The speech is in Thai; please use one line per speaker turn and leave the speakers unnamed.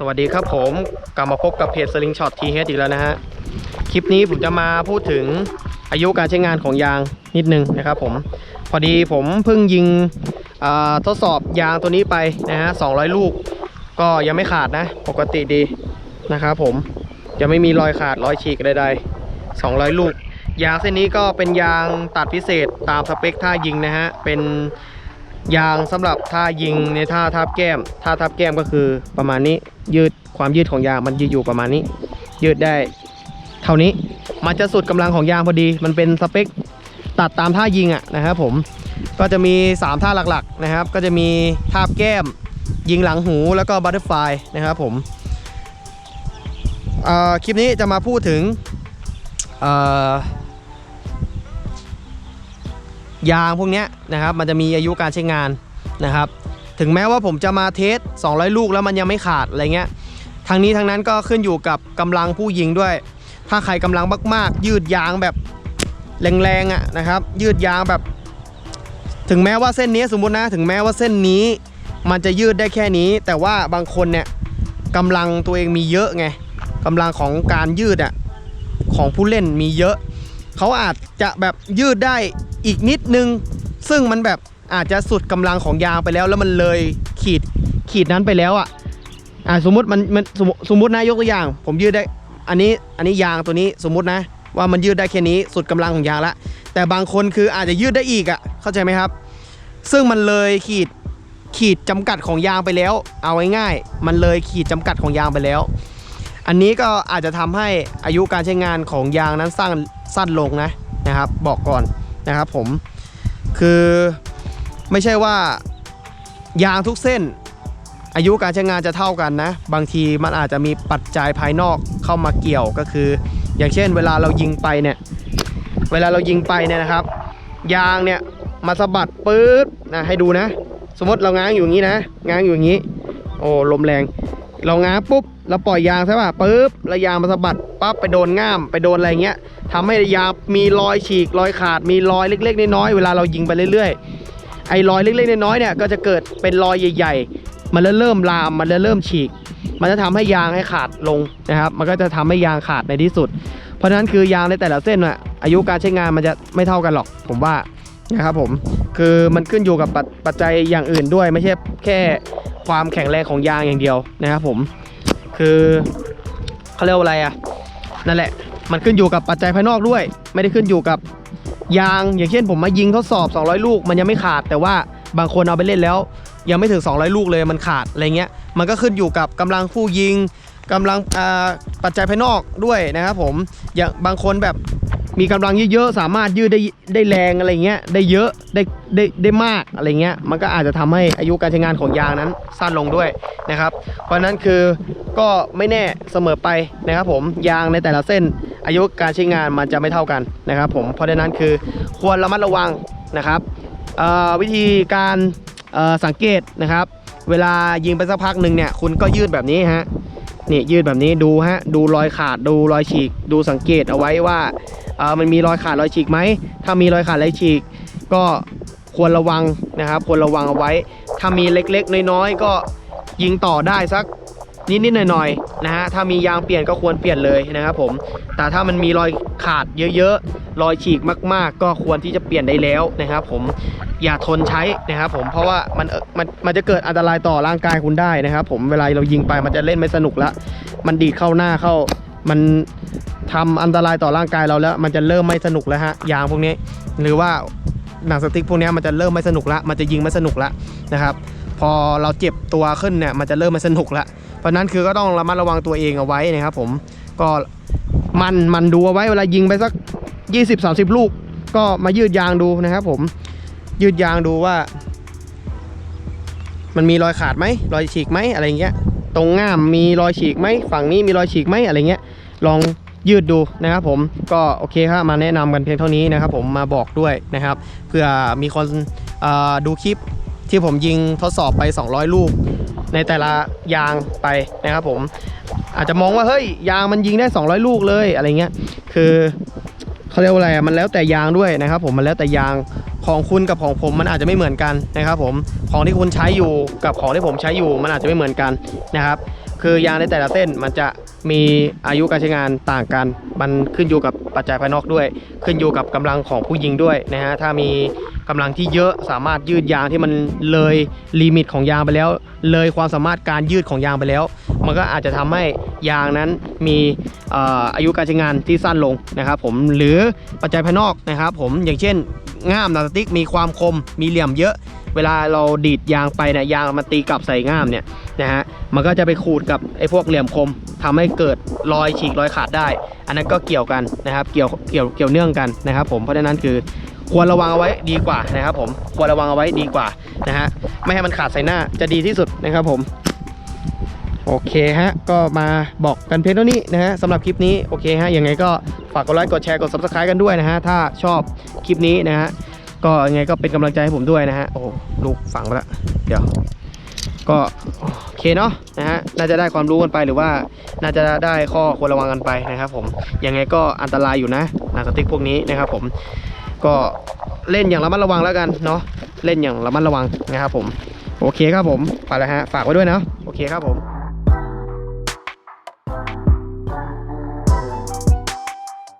สวัสดีครับผมกลับมาพบกับเพจสลิงช็อตทีเฮดอีกแล้วนะฮะ คลิปนี้ผมจะมาพูดถึงอายุการใช้งานของยางนิดนึงนะครับผม พอดีผมเพิ่งยิงทดสอบยางตัวนี้ไปนะฮะ 200 ลูก ก็ยังไม่ขาดนะ ปกติดีนะครับผม จะไม่มีรอยขาดรอยฉีกใดๆ 200 ลูก ยางเส้นนี้ก็เป็นยางตัดพิเศษตามสเปคท่ายิงนะฮะ เป็น ยางสำหรับท่ายิงในท่าทับแก้ม ท่าทับแก้มก็คือประมาณนี้ยืดความยืดของยางมันยืดอยู่ประมาณนี้ ยืดได้ เท่านี้มันจะสุดกำลังของยางพอดี มันเป็นสเปคตัดตามท่ายิงอะนะครับผมก็จะมี 3 ท่าหลักๆนะครับ ก็จะมีทาบแก้ม ยิงหลังหูแล้วก็บัตเตอร์ไฟนะครับผมคลิปนี้จะมาพูดถึง ยางพวกนี้นะครับ มันจะมีอายุการใช้งานนะครับ ถึงแม้ว่าผมจะมาเทส 200 ลูกแล้วมันยังไม่ขาดอะไรเงี้ยทางนี้ทางนั้นก็ขึ้นอยู่กับกำลังผู้ยิงด้วย ถ้าใครกำลังมาก ๆ ยืดยางแบบแรงๆอะนะครับ ยืดยางแบบ ถึงแม้ว่าเส้นนี้สมมุตินะ ถึงแม้ว่าเส้นนี้ มันจะยืดได้แค่นี้ แต่ว่าบางคนเนี่ยกำลังตัวเองมีเยอะไงกำลังของการยืดอะของผู้เล่นมีเยอะ เขาอาจจะแบบยืดได้อีกนิดนึง ซึ่งมันแบบอาจจะสุดกำลังของยางไปแล้ว แล้วมันเลยขีดขีดนั้นไปแล้วอะอ่าสมมติมันมันสมมุสมมตินะยกตัวอย่าง ผมยืดได้อันนี้อันนี้ยางตัวนี้สมมตินะ ว่ามันยืดได้แค่นี้สุดกำลังของยางละแต่บางคนคืออาจจะยืดได้อีกอะเข้าใจไหมครับ ซึ่งมันเลยขีดขีดจำกัดของยางไปแล้ว เอาง่ายๆมันเลยขีดจำกัดของยางไปแล้ว อันนี้ก็อาจจะทำให้อายุการใช้งานของยางนั้นสั้นสั้นลงนะนะครับ บอกก่อน นะครับผมคือไม่ใช่ว่ายางทุกเส้น อายุการใช้งานจะเท่ากันนะ บางทีมันอาจจะมีปัจจัยภายนอกเข้ามาเกี่ยวก็คือ อย่างเช่น เวลาเรายิงไปเนี่ยเวลาเรายิงไปเนี่ยนะครับ ยางเนี่ยมาสะบัดปื๊ดนะให้ดูนะ สมมติเราง้างอยู่อย่างนี้นะ ง้างอยู่อย่างนี้ โอ้ลมแรง เราง้างปุ๊บ เราปล่อยยางใช่ป่ะปุ๊บแล้วยางมาสะบัดปั๊บไปโดนง่ามไปโดนอะไรเงี้ยทำให้ยางมีรอยฉีกรอยขาดมีรอยเล็ก ๆ น้อยๆเวลาเรายิงไปเรื่อยๆไอ้รอยเล็ก ๆ น้อยๆเนี่ยก็จะเกิดเป็นรอยใหญ่ๆ มันเริ่มลามมันเริ่มฉีก มันจะทำให้ยางให้ขาดลงนะครับ มันก็จะทำให้ยางขาดในที่สุด เพราะฉะนั้นคือยางในแต่ละเส้นอะอายุการใช้งานมันจะไม่เท่ากันหรอก ผมว่านะครับผมคือมันขึ้นอยู่กับปัปัจจัยอย่างอื่นด้วย ไม่ใช่แค่ความแข็งแรงของยางอย่างเดียวนะครับผม คือเขาเรียกว่าอะไรอะนั่นแหละ มันขึ้นอยู่กับปัจจัยภายนอกด้วย ไม่ได้ขึ้นอยู่กับยางอย่างเช่นผมมายิงทดสอบ 200 ลูกมันยังไม่ขาด แต่ว่าบางคนเอาไปเล่นแล้ว ยังไม่ถึง 200 ลูกเลยมันขาดอะไรเงี้ยมันก็ขึ้นอยู่กับกำลังผู้ยิงกำลังปัจจัยภายนอกด้วยนะครับผมอย่างบางคนแบบ มีกำลังเยอะๆสามารถยืดได้ได้แรงอะไรเงี้ยได้เยอะได้ได้ได้มากอะไรเงี้ยมันก็อาจจะทำให้อายุการใช้งานของยางนั้นสั้นลงด้วยนะครับ เพราะฉะนั้นคือก็ไม่แน่เสมอไปนะครับ ผมยางในแต่ละเส้น อายุการใช้งานมันจะไม่เท่ากันนะครับ ผมเพราะฉะนั้นคือควรระมัดระวังนะครับวิธีการสังเกตนะครับ เวลายิงไปสักพักหนึ่งเนี่ยคุณก็ยืดแบบนี้ฮะนี่ยืดแบบนี้ดูฮะดูรอยขาดดูรอยฉีก ดูสังเกตเอาไว้ว่า มันมีรอยขาดรอยฉีกไหมถ้ามีรอยขาดรอยฉีก ก็ควรระวังนะครับควรระวังเอาไว้ ถ้ามีเล็กๆ น้อยๆ ก็ยิงต่อได้สักนิดๆหน่อยๆนะฮะถ้ามียางเปลี่ยนก็ควรเปลี่ยนเลยนะครับผมแต่ถ้ามันมีรอยขาดเยอะๆรอยฉีกมากๆ ก็ควรที่จะเปลี่ยนได้แล้วนะครับผมอย่าทนใช้นะครับผมเพราะว่ามันเออมันมันจะเกิดอันตรายต่อร่างกายคุณได้นะครับผมเวลาเรายิงไปมันจะเล่นไม่สนุกละมันดีดเข้าหน้าเข้า มันทำอันตรายต่อร่างกายเราแล้ว มันจะเริ่มไม่สนุกแล้วฮะยางพวกนี้ หรือว่าหนังสติ๊กพวกนี้มันจะเริ่มไม่สนุกละมันจะยิงไม่สนุกละนะครับ พอเราเจ็บตัวขึ้นเนี่ยมันจะเริ่มไม่สนุกละเพราะนั้นคือก็ต้องระมัดระวังตัวเองเอาไว้นะครับ ผมก็มันมันดูเอาไว้เวลายิงไปสัก 20-30 ลูก ก็มายืดยางดูนะครับ ผมยืดยางดูว่า มันมีรอยขาดไหมรอยฉีกไหมอะไรเงี้ย ตรงง่ามมีรอยฉีกไหมฝั่งนี้มีรอยฉีกไหมอะไรเงี้ย ลองยืดดูนะครับผมก็โอเคครับมาแนะนำกันเพียงเท่านี้นะครับผมมาบอกด้วยนะครับ เพื่อมีคนดูคลิปที่ผมยิงทดสอบไป 200 ลูก ในแต่ละยางไปนะครับผมอาจจะมองว่าเฮ้ยยางมันยิงได้ 200 ลูกเลยอะไรเงี้ยคือเขาเรียกว่าอะไรมันแล้วแต่ยางด้วยนะครับผมมันแล้วแต่ยาง ของคุณกับของผมมันอาจจะไม่เหมือนกันนะครับผมของที่คุณใช้อยู่กับของที่ผมใช้อยู่มันอาจจะไม่เหมือนกันนะครับคือยางในแต่ละเส้นมันจะ มีอายุการใช้งานต่างกัน มันขึ้นอยู่กับปัจจัยภายนอกด้วย ขึ้นอยู่กับกำลังของผู้ยิงด้วยนะฮะ ถ้ามีกำลังที่เยอะสามารถยืดยางที่มันเลยลิมิตของยางไปแล้ว เลยความสามารถการยืดของยางไปแล้ว มันก็อาจจะทำให้ยางนั้นมีอายุการใช้งานที่สั้นลงนะครับผมหรือปัจจัยภายนอกนะครับผมอย่างเช่นง่ามนังสติกมีความคมมีเหลี่ยมเยอะ เวลาเราดีดยางไปเนี่ยยางมันตีกลับใส่ง่ามเนี่ยนะฮะมันก็จะไปขูดกับไอ้พวกเหลี่ยมคม ทำให้เกิดรอยฉีกรอยขาดได้ อันนั้นก็เกี่ยวกันนะครับ เกี่ยวเกี่ยวเกี่ยวเนื่องกันนะครับ ผมเพราะฉะนั้นคือควรระวังเอาไว้ดีกว่านะครับ ผมควรระวังเอาไว้ดีกว่านะฮะไม่ให้มันขาดใส่หน้าจะดีที่สุดนะครับผมโอเคฮะ ก็มาบอกกันเพียงเท่านี้นะฮะสำหรับคลิปนี้โอเคฮะยังไงก็ฝากกดไลค์กดแชร์กด subscribe กันด้วยนะฮะ ถ้าชอบคลิปนี้นะฮะ ก็ยังไงก็เป็นกำลังใจให้ผมด้วยนะฮะ โอ้ลูกฝังไปละเดี๋ยว ก็ เคเนาะนะฮะน่าจะได้ความรู้กันไปหรือว่าน่าจะได้ข้อควรระวังกันไปนะครับผมยังไงก็อันตรายอยู่นะหนังสติ๊กพวกนี้นะครับผมก็เล่นอย่างระมัดระวังแล้วกันเนาะเล่นอย่างระมัดระวังนะครับผมโอเคครับผมไปแล้วฮะฝากไว้ด้วยนะโอเคครับผม